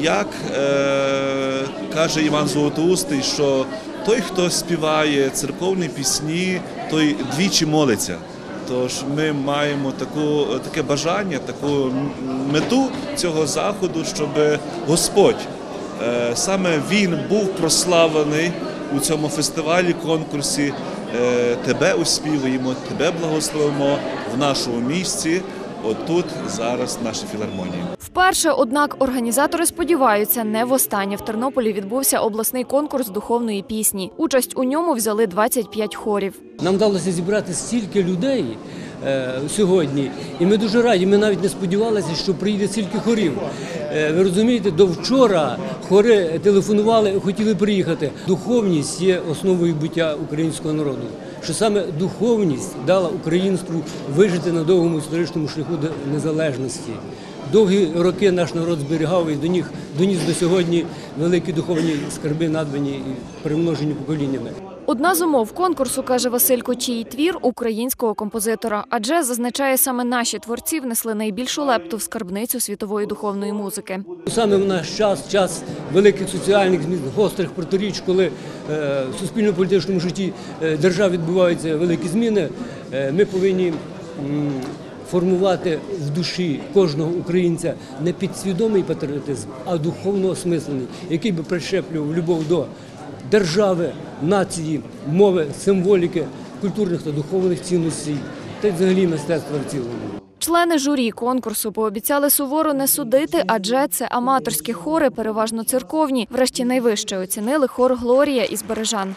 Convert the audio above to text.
як е, каже Іван Золотоустий, що той, хто співає церковні пісні, той двічі молиться. Тож ми маємо таку, таке бажання, таку мету цього заходу, щоб Господь е, саме він був прославлений у цьому фестивалі, конкурсі. Е, Тебе оспівуємо, тебе благословимо в нашому місці. Отут зараз в нашій філармонії. Вперше, однак, організатори сподіваються, не востаннє в Тернополі відбувся обласний конкурс духовної пісні. Участь у ньому взяли 25 хорів. Нам вдалося зібрати стільки людей е, сьогодні, і ми дуже раді. Ми навіть не сподівалися, що прийде стільки хорів. Е, ви розумієте, до вчора хори телефонували, хотіли приїхати. Духовність є основою буття українського народу. Що саме духовність дала українству вижити на довгому історичному шляху незалежності. Довгі роки наш народ зберігав і до них доніс до сьогодні великі духовні скарби, надбані і примножені поколіннями. Одна з умов конкурсу, каже Василь Кочій, твір українського композитора, адже зазначає саме наші творці внесли найбільшу лепту в скарбницю світової духовної музики. Саме в наш час, час великих соціальних змін, гострих протиріч, коли е, в суспільно-політичному житті е, держав відбуваються великі зміни, е, ми повинні формувати в душі кожного українця не підсвідомий патріотизм, а духовно осмислений, який би прищеплював любов до держави, нації, мови, символіки, культурних та духовних цінностей та взагалі мистецтва в цілому. Члени журі конкурсу пообіцяли суворо не судити, адже це аматорські хори, переважно церковні. Врешті найвище оцінили хор Глорія із Бережан.